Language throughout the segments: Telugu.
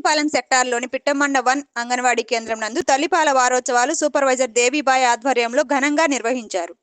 పాలెం సెక్టార్లోని పిట్టమండ వన్ అంగన్వాడీ కేంద్రం నందు తల్లిపాల వారోత్సవాలు సూపర్వైజర్ దేవిబాయ్ ఆధ్వర్యంలో ఘనంగా నిర్వహించారు.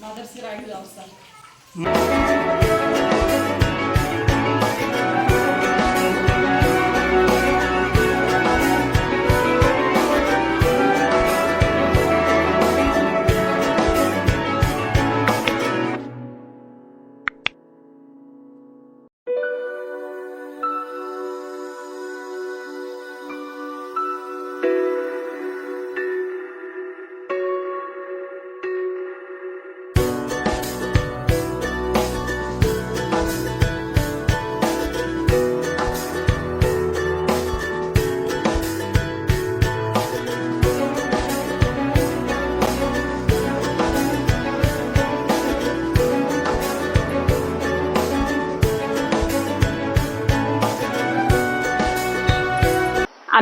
మదర్స్ రాగి అవసరం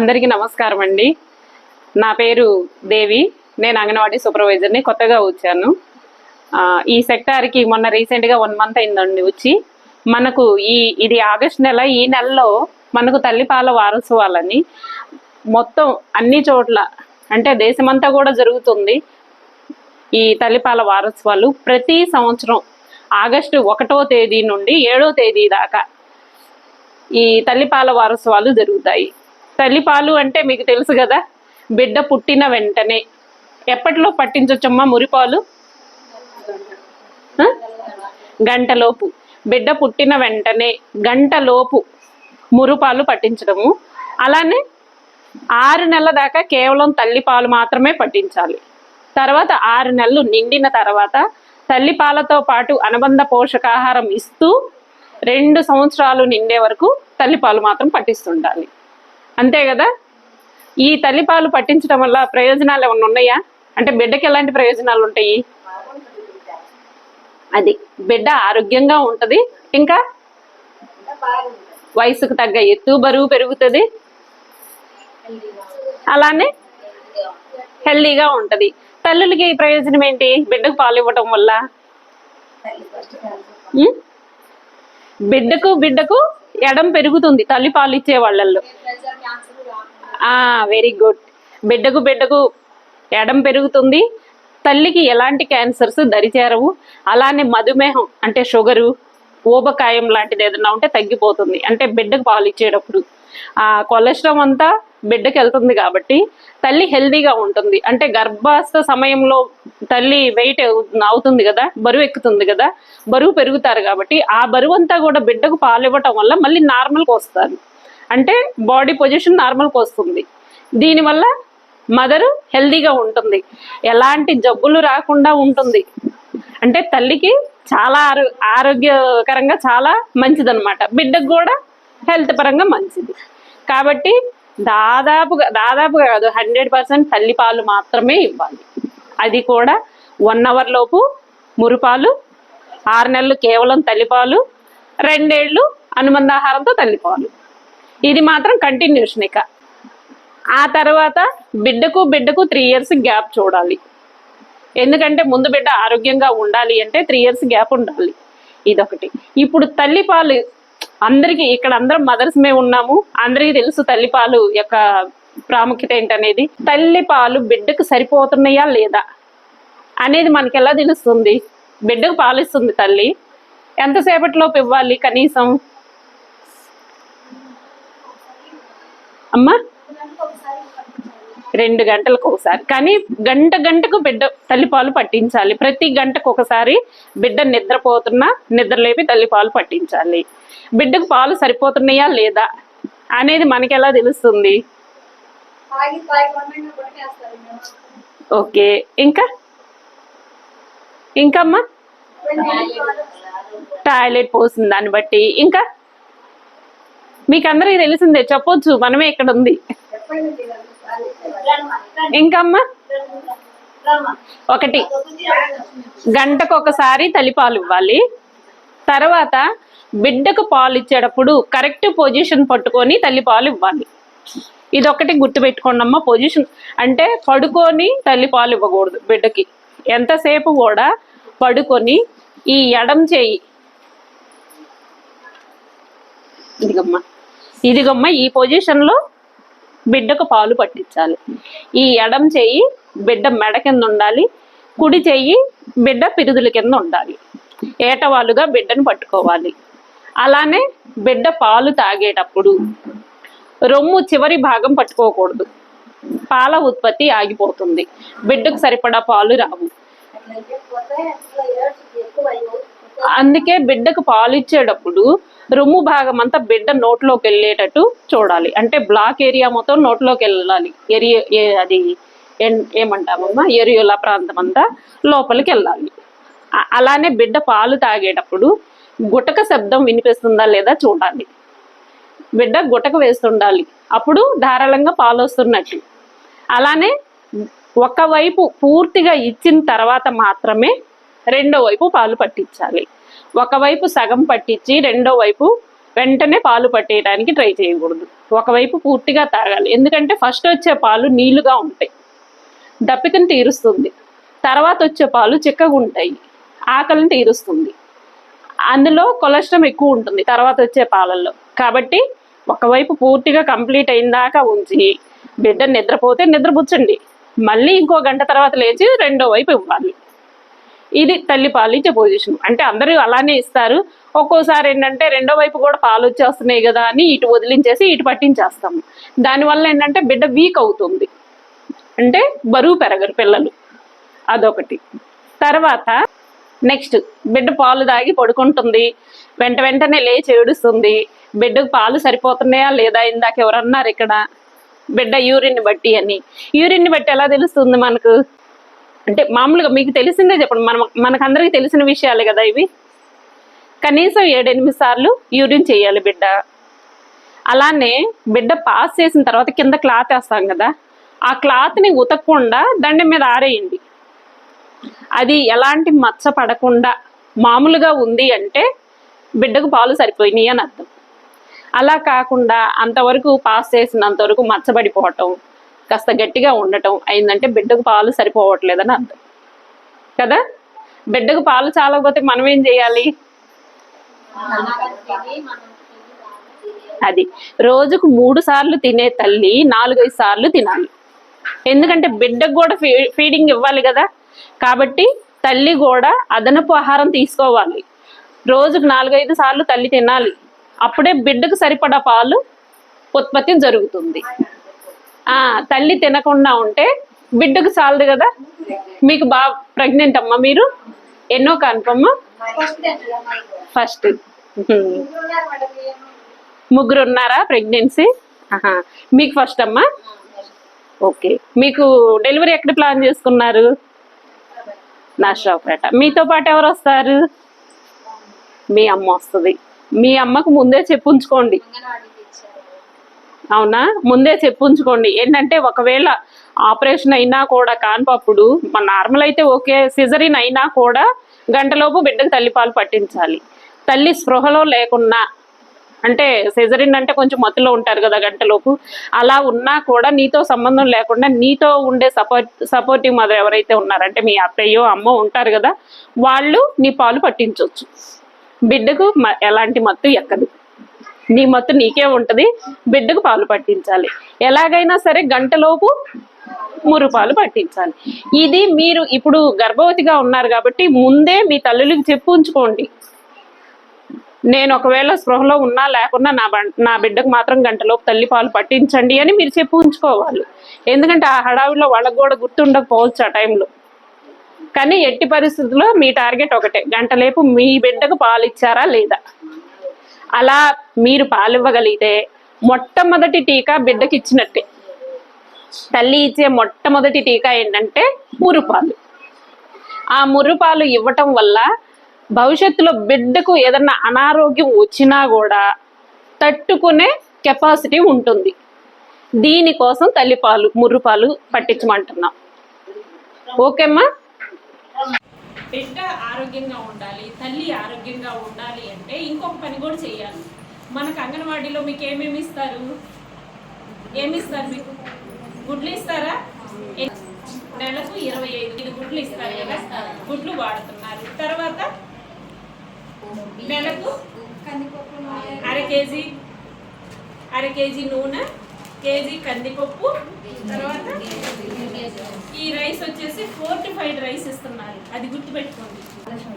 అందరికీ నమస్కారం అండి. నా పేరు దేవి. నేను అంగన్వాడీ సూపర్వైజర్ని కొత్తగా వచ్చాను. ఈ సెక్టార్కి మొన్న రీసెంట్గా వన్ మంత్ అయిందండి వచ్చి. మనకు ఈ ఇది ఆగస్ట్ నెల ఈ నెలలో మనకు తల్లిపాల వారోత్సవాలని మొత్తం అన్ని చోట్ల అంటే దేశమంతా కూడా జరుగుతుంది ఈ తల్లిపాల వారోత్సవాలు. ప్రతి సంవత్సరం ఆగస్టు ఒకటో తేదీ నుండి ఏడో తేదీ దాకా ఈ తల్లిపాల వారోత్సవాలు జరుగుతాయి. తల్లిపాలు అంటే మీకు తెలుసు కదా బిడ్డ పుట్టిన వెంటనే ఎప్పటిలో పట్టించొచ్చమ్మా మురిపాలు? గంటలోపు. బిడ్డ పుట్టిన వెంటనే గంటలోపు మురుపాలు పట్టించడము. అలానే ఆరు నెలల దాకా కేవలం తల్లిపాలు మాత్రమే పట్టించాలి. తర్వాత ఆరు నెలలు నిండిన తర్వాత తల్లిపాలతో పాటు అనుబంధ పోషకాహారం ఇస్తూ రెండు సంవత్సరాలు నిండే వరకు తల్లిపాలు మాత్రం పట్టిస్తుండాలి. అంతే కదా? ఈ తల్లిపాలు పట్టించడం వల్ల ప్రయోజనాలు ఏమైనా ఉన్నాయా? అంటే బిడ్డకి ఎలాంటి ప్రయోజనాలు ఉంటాయి? అది బిడ్డ ఆరోగ్యంగా ఉంటది. ఇంకా? వయసుకు తగ్గ ఎత్తు బరువు పెరుగుతుంది. అలానే హెల్దీగా ఉంటది. తల్లులకి ప్రయోజనం ఏంటి? బిడ్డకు పాలు ఇవ్వటం వల్ల? బిడ్డకు బిడ్డకు ఎడం పెరుగుతుంది తల్లి పాలు ఇచ్చే వాళ్ళల్లో. ఆ వెరీ గుడ్ బిడ్డకు బిడ్డకు ఎడం పెరుగుతుంది తల్లికి ఎలాంటి క్యాన్సర్స్ దరిచేరవు అలానే మధుమేహం అంటే షుగరు ఊబకాయం లాంటిది ఏదైనా ఉంటే తగ్గిపోతుంది. అంటే బిడ్డకు పాలు ఇచ్చేటప్పుడు ఆ కొలెస్ట్రామ్ అంతా బిడ్డకి వెళ్తుంది కాబట్టి తల్లి హెల్దీగా ఉంటుంది. అంటే గర్భాస్థ సమయంలో తల్లి వెయిట్ అవుతుంది కదా? బరువు ఎక్కుతుంది కదా? బరువు పెరుగుతారు కాబట్టి ఆ బరువు అంతా కూడా బిడ్డకు పాలు ఇవ్వటం వల్ల మళ్ళీ నార్మల్కి వస్తారు. అంటే బాడీ పొజిషన్ నార్మల్కి వస్తుంది. దీనివల్ల మదరు హెల్దీగా ఉంటుంది. ఎలాంటి జబ్బులు రాకుండా ఉంటుంది. అంటే తల్లికి చాలా ఆరో ఆరోగ్యకరంగా చాలా మంచిదన్నమాట. బిడ్డకు కూడా హెల్త్ పరంగా మంచిది. కాబట్టి దాదాపుగా దాదాపుగా కాదు హండ్రెడ్ పర్సెంట్ తల్లిపాలు మాత్రమే ఇవ్వాలి. అది కూడా వన్ అవర్ లోపు మురిపాలు ఆరు నెలలు కేవలం తల్లిపాలు రెండేళ్ళు అనుబంధాహారంతో తల్లిపాలు. ఇది మాత్రం కంటిన్యూషన్ ఇక. ఆ తర్వాత బిడ్డకు బిడ్డకు త్రీ ఇయర్స్ గ్యాప్ చూడాలి. ఎందుకంటే ముందు బిడ్డ ఆరోగ్యంగా ఉండాలి అంటే త్రీ ఇయర్స్ గ్యాప్ ఉండాలి. ఇదొకటి. ఇప్పుడు తల్లిపాలు అందరికీ ఇక్కడ అందరం మదర్స్ మే ఉన్నాము. అందరికీ తెలుసు తల్లిపాలు యొక్క ప్రాముఖ్యత ఏంటనేది. తల్లిపాలు బిడ్డకు సరిపోతున్నాయా లేదా అనేది మనకి ఎలా తెలుస్తుంది? బిడ్డకు పాలిస్తుంది తల్లి. ఎంతసేపటిలోపు ఇవ్వాలి కనీసం? అమ్మా? రెండు గంటలకు ఒకసారి. కానీ గంట గంటకు బిడ్డ తల్లిపాలు పట్టించాలి. ప్రతి గంటకు ఒకసారి బిడ్డ నిద్రపోతున్నా నిద్రలేపి తల్లిపాలు పట్టించాలి. బిడ్డకు పాలు సరిపోతున్నాయా లేదా అనేది మనకి ఎలా తెలుస్తుంది. ఓకే. ఇంకా? ఇంకమ్మా? టాయిలెట్ పోసిన దాన్ని బట్టి. ఇంకా? మీకు అందరికి తెలిసిందే చెప్పొచ్చు మనమే ఇక్కడ ఉంది. ఇంకమ్మా? ఒకటి. గంటకు ఒకసారి తల్లిపాలు ఇవ్వాలి తర్వాత బిడ్డకు పాలు ఇచ్చేటప్పుడు కరెక్ట్ పొజిషన్ పట్టుకొని తల్లిపాలు ఇవ్వాలి ఇది ఒకటి గుర్తుపెట్టుకోండి అమ్మ పొజిషన్ అంటే పడుకొని తల్లిపాలు ఇవ్వకూడదు బిడ్డకి. ఎంతసేపు కూడా పడుకొని ఈ ఎడం చేయి. ఇదిగమ్మా. ఇదిగమ్మ ఈ పొజిషన్లో బిడ్డకు పాలు పట్టించాలి. ఈ ఎడం చెయ్యి బిడ్డ మెడ కింద ఉండాలి. కుడి చెయ్యి బిడ్డ పిరుదుల కింద ఉండాలి. ఏటవాలుగా బిడ్డను పట్టుకోవాలి. అలానే బిడ్డ పాలు తాగేటప్పుడు రొమ్ము చివరి భాగం పట్టుకోకూడదు. పాల ఉత్పత్తి ఆగిపోతుంది. బిడ్డకు సరిపడా పాలు రావు. అందుకే బిడ్డకు పాలు ఇచ్చేటప్పుడు రొమ్ము భాగం అంతా బిడ్డ నోట్లోకి వెళ్ళేటట్టు చూడాలి. అంటే బ్లాక్ ఏరియా మొత్తం నోట్లోకి వెళ్ళాలి. ఎరియో ఏ- అది ఏం- ఏమంటామమ్మా? ఎరియోలా ప్రాంతం అంతా లోపలికి వెళ్ళాలి. అలానే బిడ్డ పాలు తాగేటప్పుడు గుటక శబ్దం వినిపిస్తుందా లేదా చూడాలి. బిడ్డ గుటక వేస్తుండాలి. అప్పుడు ధారాళంగా పాలు వస్తున్నట్టు. అలానే ఒకవైపు పూర్తిగా ఇచ్చిన తర్వాత మాత్రమే రెండో వైపు పాలు పట్టించాలి. ఒకవైపు సగం పట్టించి రెండో వైపు వెంటనే పాలు పట్టేయడానికి ట్రై చేయకూడదు. ఒకవైపు పూర్తిగా తాగాలి. ఎందుకంటే ఫస్ట్ వచ్చే పాలు నీళ్ళుగా ఉంటాయి. దప్పికను తీరుస్తుంది. తర్వాత వచ్చే పాలు చిక్కగా ఉంటాయి. ఆకలిని తీరుస్తుంది. అందులో కొలెస్ట్రాల్ ఎక్కువ ఉంటుంది తర్వాత వచ్చే పాలల్లో. కాబట్టి ఒకవైపు పూర్తిగా కంప్లీట్ అయిన దాకా ఉంచి బిడ్డ నిద్రపోతే నిద్రపుచ్చండి. మళ్ళీ ఇంకో గంట తర్వాత లేచి రెండో వైపు ఇవ్వాలి. ఇది తల్లి పాలు ఇచ్చే పొజిషన్ అంటే అందరూ అలానే ఇస్తారు. ఒక్కోసారి ఏంటంటే రెండో వైపు కూడా పాలు వచ్చేస్తున్నాయి కదా అని ఇటు వదిలించేసి ఇటు పట్టించేస్తాము. దానివల్ల ఏంటంటే బిడ్డ వీక్ అవుతుంది. అంటే బరువు పెరగరు పిల్లలు. అదొకటి. తర్వాత నెక్స్ట్ బిడ్డ పాలు తాగి పడుకుంటుంది. వెంట వెంటనే లేచి ఏడుస్తుంది. బిడ్డకు పాలు సరిపోతున్నాయా లేదా ఇందాక ఎవరన్నారు ఇక్కడ? బిడ్డ యూరిన్ బట్టి అని. యూరిన్ బట్టి ఎలా తెలుస్తుంది మనకు? అంటే మామూలుగా మీకు తెలిసిందే చెప్పండి. మన మనకందరికీ తెలిసిన విషయాలే కదా ఇవి. కనీసం ఏడెనిమిది సార్లు యూరిన్ చేయాలి బిడ్డ. అలానే బిడ్డ పాస్ చేసిన తర్వాత కింద క్లాత్ వేస్తాం కదా ఆ క్లాత్ని ఉతకకుండా దండం మీద ఆరేయండి. అది ఎలాంటి మచ్చ పడకుండా మామూలుగా ఉంది అంటే బిడ్డకు పాలు సరిపోయినాయి అని అర్థం. అలా కాకుండా అంతవరకు పాస్ చేసినంతవరకు మచ్చబడిపోవటం కాస్త గట్టిగా ఉండటం అయిందంటే బిడ్డకు పాలు సరిపోవట్లేదని అర్థం కదా? బిడ్డకు పాలు చాలకపోతే మనం ఏం చేయాలి? అది. రోజుకు మూడు సార్లు తినే తల్లి నాలుగైదు సార్లు తినాలి. ఎందుకంటే బిడ్డకు కూడా ఫీ ఫీడింగ్ ఇవ్వాలి కదా. కాబట్టి తల్లి కూడా అదనపు ఆహారం తీసుకోవాలి. రోజుకు నాలుగైదు సార్లు తల్లి తినాలి. అప్పుడే బిడ్డకు సరిపడా పాలు ఉత్పత్తి జరుగుతుంది. తల్లి తినకుండా ఉంటే బిడ్డకు చాలదు కదా? మీకు బాగా ప్రెగ్నెంట్ అమ్మా మీరు? ఎన్నో కన్ఫర్మ్ ఫస్ట్ ముగ్గురు ఉన్నారు ప్రెగ్నెన్సీ మీకు ఫస్ట్ అమ్మా? ఓకే మీకు డెలివరీ ఎక్కడ ప్లాన్ చేసుకున్నారు? నర్సాపేట మీతో పాటు ఎవరు వస్తారు? మీ అమ్మ వస్తుంది. మీ అమ్మకు ముందే చెప్పుంచుకోండి అవునా? ముందే చెప్పుంచుకోండి. ఏంటంటే ఒకవేళ ఆపరేషన్ అయినా కూడా కానిపప్పుడు మన నార్మల్ అయితే ఓకే సిజరిన్ అయినా కూడా గంటలోపు బిడ్డకు తల్లిపాలు పట్టించాలి. తల్లి స్పృహలో లేకున్నా అంటే సిజరిన్ అంటే కొంచెం మత్తులో ఉంటారు కదా గంటలోపు అలా ఉన్నా కూడా నీతో సంబంధం లేకుండా నీతో ఉండే సపోర్ట్ సపోర్టివ్ మదర్ ఎవరైతే ఉన్నారంటే మీ అత్తయ్యో అమ్మో ఉంటారు కదా వాళ్ళు నీ పాలు పట్టించవచ్చు బిడ్డకు మ- ఎలాంటి మత్తు ఎక్కదు. నీ మత్తు నీకే ఉంటుంది. బిడ్డకు పాలు పట్టించాలి. ఎలాగైనా సరే గంటలోపు మురుపాలు పట్టించాలి. ఇది మీరు ఇప్పుడు గర్భవతిగా ఉన్నారు కాబట్టి ముందే మీ తల్లులకు చెప్పు ఉంచుకోండి. నేను ఒకవేళ స్పృహలో ఉన్నా లేకున్నా నా నా బిడ్డకు మాత్రం గంటలోపు తల్లి పాలు పట్టించండి అని మీరు చెప్పు ఉంచుకోవాలి. ఎందుకంటే ఆ హడావిలో వాళ్ళకు కూడా గుర్తుండకపోవచ్చు ఆ టైంలో. కానీ ఎట్టి పరిస్థితుల్లో మీ టార్గెట్ ఒకటే. గంటలేపు మీ బిడ్డకు పాలు ఇచ్చారా లేదా? అలా మీరు పాలు ఇవ్వగలిగితే మొట్టమొదటి టీకా బిడ్డకి ఇచ్చినట్టే. తల్లి ఇచ్చే మొట్టమొదటి టీకా ఏంటంటే మురుపాలు. ఆ మురుపాలు ఇవ్వటం వల్ల భవిష్యత్తులో బిడ్డకు ఏదన్నా అనారోగ్యం వచ్చినా కూడా తట్టుకునే కెపాసిటీ ఉంటుంది. దీనికోసం తల్లిపాలు ముర్రుపాలు పట్టించమంటున్నాం. ఓకేమ్మా? బిడ్డ ఆరోగ్యంగా ఉండాలి తల్లి ఆరోగ్యంగా ఉండాలి అంటే ఇంకొక పని కూడా చేయాలి. మనకు అంగన్వాడీలో మీకు ఏమేమి ఇస్తారు? ఏమి ఇస్తారు మీకు? గుడ్లు ఇస్తారా? నెలకు ఇరవై ఐదు గుడ్లు ఇస్తారు కదా? గుడ్లు వాడుతున్నారు. తర్వాత నెలకు అర కేజీ అర కేజీ నూనె కేజీ కందిపప్పు తర్వాత ఈ రైస్ వచ్చేసి ఫోర్టిఫైడ్ రైస్ ఇస్తున్నారు. అది గుర్తుపెట్టుకోండి.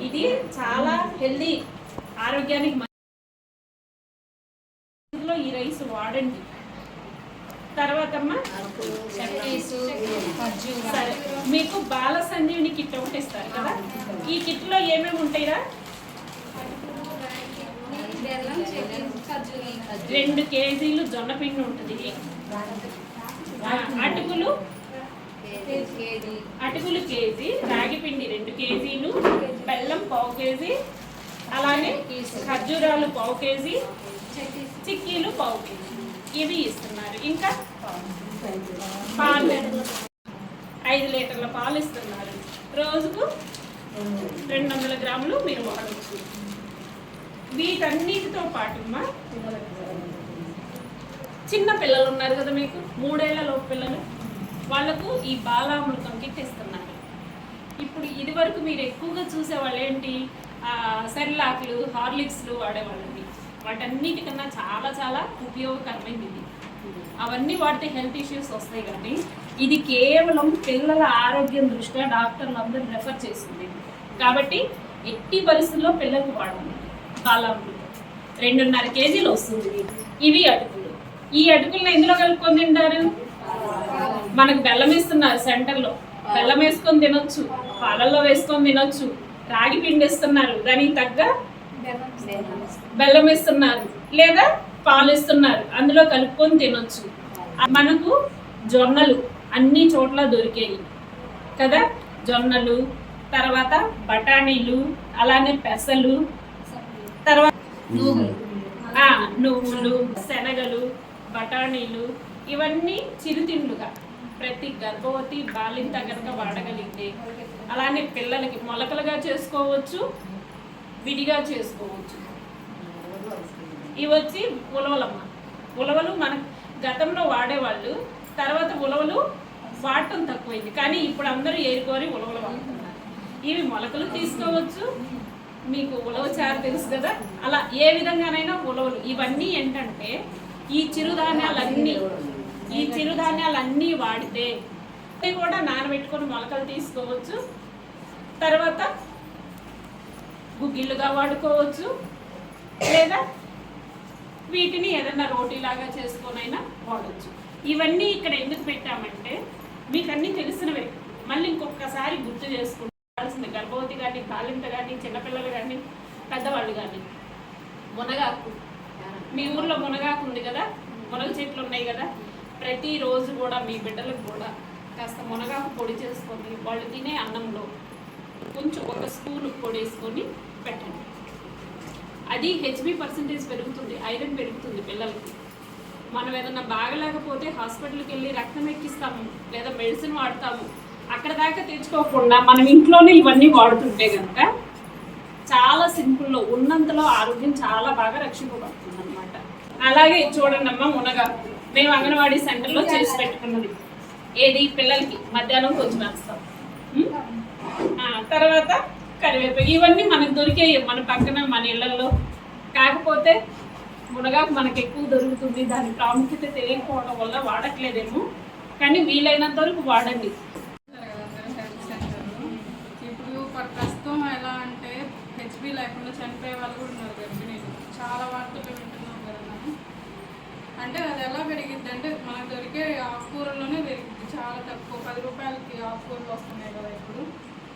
ఇది చాలా హెల్దీ ఆరోగ్యానికి ఈ రైస్ వాడండి. తర్వాత సరే. మీకు బాల సంజీవిని కిట్ ఒకటి ఇస్తారు కదా. ఈ కిట్లో ఏమేమి ఉంటాయిరా? రెండు కేజీలు జొన్న పిండి ఉంటుంది. అటుకులు అటుకులు కేజీ రాగి పిండి రెండు కేజీలు బెల్లం పావు కేజీ అలానే ఖర్జూరాలు పావు కేజీ చిక్కీలు పావు కేజీ. ఇవి ఇస్తున్నారు. ఇంకా పాలు. ఐదు లీటర్ల పాలు ఇస్తున్నారు. రోజుకు రెండు వందల గ్రాములు మీరు వాడవచ్చు. వీటన్నిటితో పాటుమ్మా చిన్న పిల్లలు ఉన్నారు కదా మీకు మూడేళ్ళ లోపు పిల్లలు. వాళ్ళకు ఈ బాలామృతం కిట్ ఇస్తున్నారు ఇప్పుడు ఇది వరకు మీరు ఎక్కువగా చూసేవాళ్ళు ఏంటి? సెర్లాక్లు హార్లిక్స్లు వాడేవాళ్ళని వాటన్నిటికన్నా చాలా చాలా ఉపయోగకరమైనది ఇది. అవన్నీ వాడితే హెల్త్ ఇష్యూస్ వస్తాయి కానీ ఇది కేవలం పిల్లల ఆరోగ్యం దృష్ట్యా డాక్టర్లు అందరూ రెఫర్ చేస్తుంది కాబట్టి ఎట్టి పరిస్థితుల్లో పిల్లలకు వాడాలి. బాలామృతం. రెండున్నర కేజీలు వస్తుంది. ఇవి అటుకులు. ఈ అటుకులను ఎందులో కలుపుకొని తింటారు? మనకు బెల్లం ఇస్తున్నారు సెంటర్లో బెల్లం వేసుకొని తినొచ్చు పాలల్లో వేసుకొని తినొచ్చు రాగి పిండి ఇస్తున్నారు దానికి తగ్గ బెల్లం ఇస్తున్నారు లేదా పాలు ఇస్తున్నారు అందులో కలుపుకొని తినొచ్చు. మనకు జొన్నలు అన్ని చోట్ల దొరికేవి. కదా? జొన్నలు తర్వాత బఠానీలు అలానే పెసలు తర్వాత ఆ, నువ్వులు శనగలు బఠానీలు ఇవన్నీ చిరుతిండ్లుగా ప్రతి గర్భవతి బాలింత కనుక వాడగలిగితే అలానే పిల్లలకి మొలకలుగా చేసుకోవచ్చు విడిగా చేసుకోవచ్చు. ఇవి వచ్చి ఉలవలమ్మ. ఉలవలు మన గతంలో వాడేవాళ్ళు తర్వాత ఉలవలు వాడటం తక్కువైంది. కానీ ఇప్పుడు అందరూ ఏరుకోరి ఉలవలు వాడుతున్నారు. ఇవి మొలకలు తీసుకోవచ్చు. మీకు ఉలవ చారు తెలుసు కదా? అలా ఏ విధంగానైనా ఉలవలు. ఇవన్నీ ఏంటంటే ఈ చిరుధాన్యాలన్నీ ఈ చిరుధాన్యాలన్నీ వాడితే ఇవి కూడా నానబెట్టుకొని మొలకలు తీసుకోవచ్చు. తర్వాత గుగ్గిళ్ళుగా వాడుకోవచ్చు. లేదా వీటిని ఏదైనా రోటీలాగా చేసుకొనైనా వాడచ్చు. ఇవన్నీ ఇక్కడ ఎందుకు పెట్టామంటే మీకు అన్నీ తెలిసినవే. మళ్ళీ ఇంకొకసారి గుర్తు చేసుకోవాల్సింది గర్భవతి కానీ బాలింత కానీ చిన్నపిల్లలు కానీ పెద్దవాళ్ళు కానీ మునగాకు. మీ ఊర్లో మునగాకు ఉంది కదా? మునగ చెట్లు ఉన్నాయి కదా? ప్రతిరోజు కూడా మీ బిడ్డలకు కూడా కాస్త మునగాకు పొడి చేసుకొని వాళ్ళు తినే అన్నంలో కొంచెం ఒక స్పూన్ పొడి వేసుకొని పెట్టండి. అది హెచ్బి పర్సంటేజ్ పెరుగుతుంది ఐరన్ పెరుగుతుంది పిల్లలకి. మనం ఏదన్నా బాగలేకపోతే హాస్పిటల్కి వెళ్ళి రక్తం ఎక్కిస్తాము లేదా మెడిసిన్ వాడతాము. అక్కడ దాకా తెచ్చుకోకుండా మనం ఇంట్లోనే ఇవన్నీ వాడుతుంటే కనుక చాలా సింపుల్లో ఉన్నంతలో ఆరోగ్యం చాలా బాగా రక్షింపబడుతుంది అనమాట అలాగే చూడండి అమ్మ మునగాకు. మేము అంగన్వాడీ సెంటర్లో చేసి పెట్టుకున్నది. ఏది? పిల్లలకి మధ్యాహ్నం కొంచెం వేస్తాం. తర్వాత కరివేపాకు. ఇవన్నీ మనకు దొరికాయి మన పక్కన మన ఇళ్ళలో. కాకపోతే మునగాకు మనకు ఎక్కువ దొరుకుతుంది. దాని ప్రాముఖ్యత తెలియకపోవడం వల్ల వాడట్లేదేమో. కానీ వీలైనంత వరకు వాడండి. ఇప్పుడు ప్రస్తుతం ఎలా అంటే హెచ్పి లేకుండా చనిపోయే వాళ్ళు కూడా ఉన్నారు గర్భిణీలు చాలా వార్తలు అంటే అది ఎలా పెరిగిద్ది అంటే మనకు దొరికే ఆకుకూరలోనే పెరిగిద్ది. చాలా తక్కువ. పది రూపాయలకి ఆకుకూరలు వస్తున్నాయి కదా ఇప్పుడు.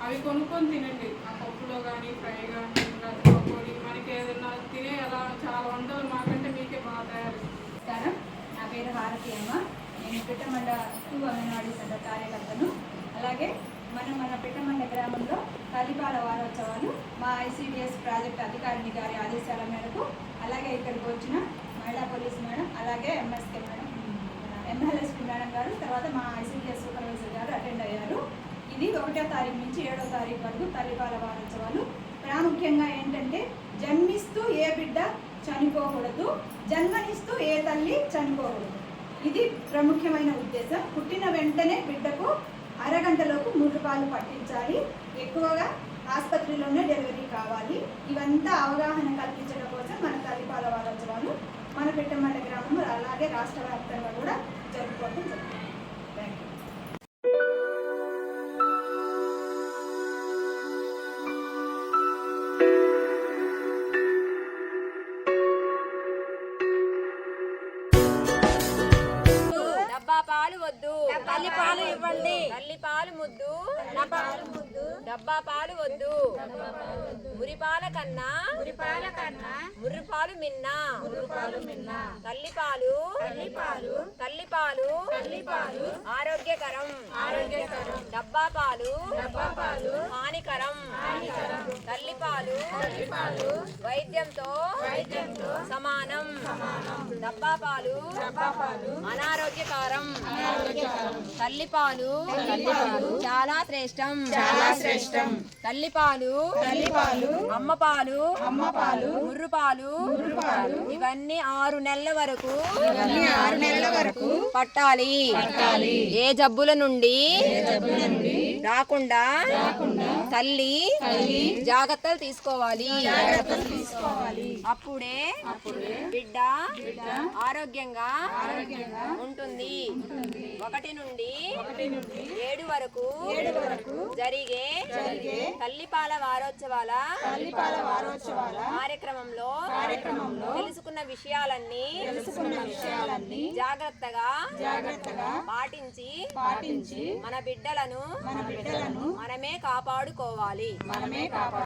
అవి కొనుక్కొని తినండి. ఆ పప్పులో కానీ ఫ్రై కానీ పకోడి. మనకి ఏదైనా తినే అలా చాలా వంటలు మాకంటే మీకే బాగా తయారు నమస్కారం నా పేరు హారతి అమ్మ. నేను పిట్టమండ టూ అంగన్వాడీ సెంటర్ కార్యకర్తను. అలాగే మనం మన పిట్టమండ గ్రామంలో తల్లిపాల వారోత్సవాలు మా ఐసీడిఎస్ ప్రాజెక్ట్ అధికారిని గారి ఆదేశాల మేరకు అలాగే ఇక్కడికి వచ్చిన మహిళా పోలీస్ మేడం అలాగే ఎంఎస్కే మేడం. ఎంఎల్ఎస్పీ మేడం గారు తర్వాత మా ఐసిడిఎస్ సూపర్వైజర్ గారు అటెండ్ అయ్యారు. ఇది ఒకటో తారీఖు నుంచి ఏడో తారీఖు వరకు తల్లిపాల వారోత్సవాలు. ప్రాముఖ్యంగా ఏంటంటే జన్మిస్తూ ఏ బిడ్డ చనిపోకూడదు జన్మనిస్తూ ఏ తల్లి చనిపోకూడదు. ఇది ప్రముఖమైన ఉద్దేశం. పుట్టిన వెంటనే బిడ్డకు అరగంటలోపు ముర్రుపాలు పట్టించాలి. ఎక్కువగా ఆసుపత్రిలోనే డెలివరీ కావాలి. ఇవంతా అవగాహన కల్పించడం కోసం మన తల్లిపాల వారోత్సవాలు మన పిట్టమల్ల గ్రామంలో అలాగే రాష్ట్ర వ్యాప్తంగా కూడా జరుపుకోవడం జరుగుతుంది. థ్యాంక్ యూ పాలు వద్దు. తల్లి పాలు ఇవ్వండి. తల్లి పాలు ముద్దు. పాలు ముద్దు. డబ్బా పాలు వద్దు. మురి పాల కన్నా మురి పాల కన్నా మిన్న. ముర్రి పాలు మిన్న. తల్లి పాలు తల్లి పాలు తల్లి పాలు తల్లి పాలు ఆరోగ్యకరం. ఆరోగ్యకరం. డబ్బా పాలు డబ్బా పాలు హానికరం. హానికరం. తల్లి పాలు తల్లి పాలు వైద్యంతో వైద్యంతో సమానం. సమానం. డబ్బా పాలు అనారోగ్యకారం. తల్లిపాలు తల్లిపాలు చాలా శ్రేష్టం. చాలా శ్రేష్టం. తల్లిపాలు తల్లిపాలు అమ్మ పాలు అమ్మ పాలు ముర్రు పాలు ముర్రు పాలు ఇవన్నీ ఆరు నెలల వరకు ఆరు నెలల వరకు పట్టాలి. పట్టాలి. ఏ జబ్బుల నుండి రాకుండా తల్లి జాగ్రత్తలు తీసుకోవాలి. జాగ్రత్తలు తీసుకోవాలి. అప్పుడే బిడ్డ ఆరోగ్యంగా ఉంటుంది. ఒకటి నుండి ఏడు వరకు జరిగే జరిగే తల్లిపాల వారోత్సవాల కార్యక్రమంలో కార్యక్రమంలో తెలుసుకున్న విషయాలన్నీ తెలుసుకున్న విషయాలన్నీ జాగ్రత్తగా జాగ్రత్తగా పాటించి పాటించి మన బిడ్డలను మన బిడ్డలను మనమే కాపాడుకోవాలి. మనమే కాపాడు